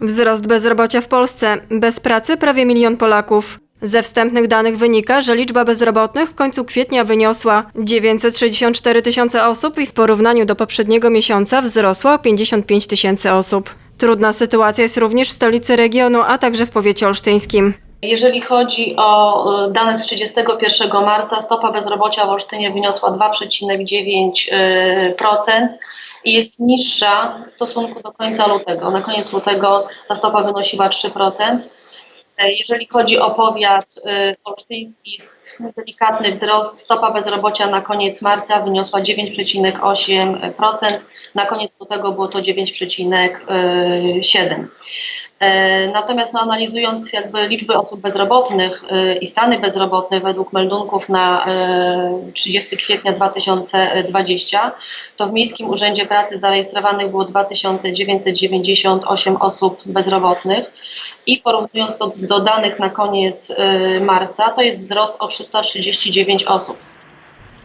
Wzrost bezrobocia w Polsce. Bez pracy prawie milion Polaków. Ze wstępnych danych wynika, że liczba bezrobotnych w końcu kwietnia wyniosła 964 tysiące osób i w porównaniu do poprzedniego miesiąca wzrosła o 55 tysięcy osób. Trudna sytuacja jest również w stolicy regionu, a także w powiecie olsztyńskim. Jeżeli chodzi o y, dane z 31 marca, stopa bezrobocia w Olsztynie wyniosła 2,9% i jest niższa w stosunku do końca lutego. Na koniec lutego ta stopa wynosiła 3%. E, Jeżeli chodzi o powiat olsztyński, jest delikatny wzrost. Stopa bezrobocia na koniec marca wyniosła 9,8%. Na koniec lutego było to 9,7%. E, Natomiast no, analizując jakby liczby osób bezrobotnych e, i stany bezrobotne według meldunków na e, 30 kwietnia 2020, to w Miejskim Urzędzie Pracy zarejestrowanych było 2998 osób bezrobotnych i porównując to do danych na koniec e, marca, to jest wzrost o 339 osób.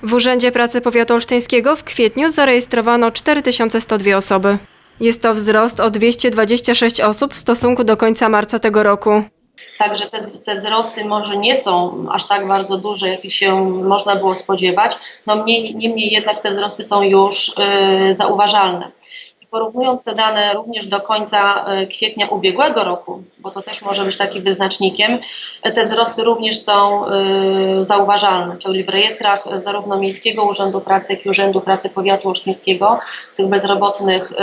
W Urzędzie Pracy Powiatu Olsztyńskiego w kwietniu zarejestrowano 4102 osoby. Jest to wzrost o 226 osób w stosunku do końca marca tego roku. Także te, te wzrosty może nie są aż tak bardzo duże, jakich się można było spodziewać, no mniej, niemniej jednak te wzrosty są już y, zauważalne. Porównując te dane również do końca y, kwietnia ubiegłego roku, bo to też może być takim wyznacznikiem, y, te wzrosty również są y, zauważalne, czyli w rejestrach zarówno Miejskiego Urzędu Pracy, jak i Urzędu Pracy Powiatu Olsztyńskiego tych bezrobotnych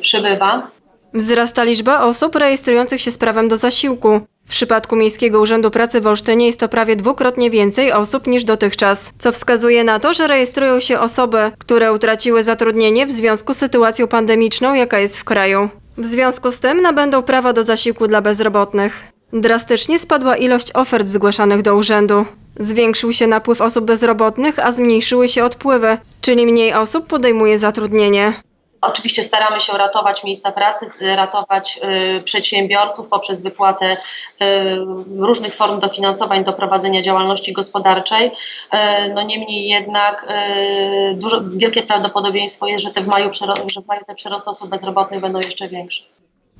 przybywa. Wzrasta liczba osób rejestrujących się z prawem do zasiłku. W przypadku Miejskiego Urzędu Pracy w Olsztynie jest to prawie dwukrotnie więcej osób niż dotychczas, co wskazuje na to, że rejestrują się osoby, które utraciły zatrudnienie w związku z sytuacją pandemiczną, jaka jest w kraju. W związku z tym nabędą prawa do zasiłku dla bezrobotnych. Drastycznie spadła ilość ofert zgłaszanych do urzędu. Zwiększył się napływ osób bezrobotnych, a zmniejszyły się odpływy, czyli mniej osób podejmuje zatrudnienie. Oczywiście staramy się ratować miejsca pracy, ratować y, przedsiębiorców poprzez wypłatę y, różnych form dofinansowań do prowadzenia działalności gospodarczej. Y, no niemniej jednak dużo, wielkie prawdopodobieństwo jest, że, te w maju, że w maju te przyrosty osób bezrobotnych będą jeszcze większe.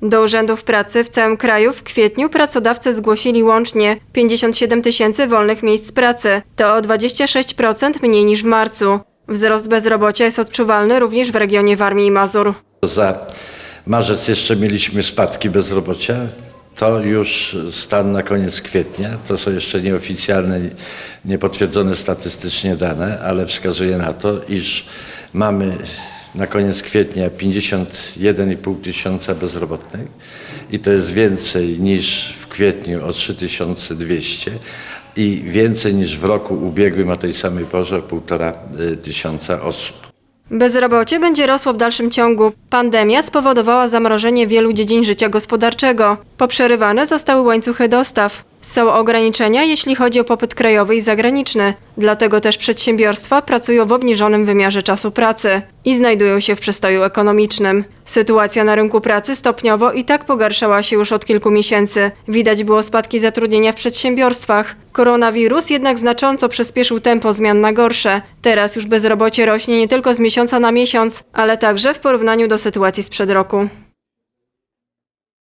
Do urzędów pracy w całym kraju w kwietniu pracodawcy zgłosili łącznie 57 tysięcy wolnych miejsc pracy. To o 26% mniej niż w marcu. Wzrost bezrobocia jest odczuwalny również w regionie Warmii i Mazur. Za marzec jeszcze mieliśmy spadki bezrobocia. To już stan na koniec kwietnia. To są jeszcze nieoficjalne, niepotwierdzone statystycznie dane, ale wskazuje na to, iż mamy na koniec kwietnia 51,5 tysiąca bezrobotnych i to jest więcej niż w kwietniu o 3200 i więcej niż w roku ubiegłym o tej samej porze 1,5 y, tysiąca osób. Bezrobocie będzie rosło w dalszym ciągu. Pandemia spowodowała zamrożenie wielu dziedzin życia gospodarczego. Poprzerywane zostały łańcuchy dostaw. Są ograniczenia, jeśli chodzi o popyt krajowy i zagraniczny. Dlatego też przedsiębiorstwa pracują w obniżonym wymiarze czasu pracy i znajdują się w przestoju ekonomicznym. Sytuacja na rynku pracy stopniowo i tak pogarszała się już od kilku miesięcy. Widać było spadki zatrudnienia w przedsiębiorstwach. Koronawirus jednak znacząco przyspieszył tempo zmian na gorsze. Teraz już bezrobocie rośnie nie tylko z miesiąca na miesiąc, ale także w porównaniu do sytuacji sprzed roku.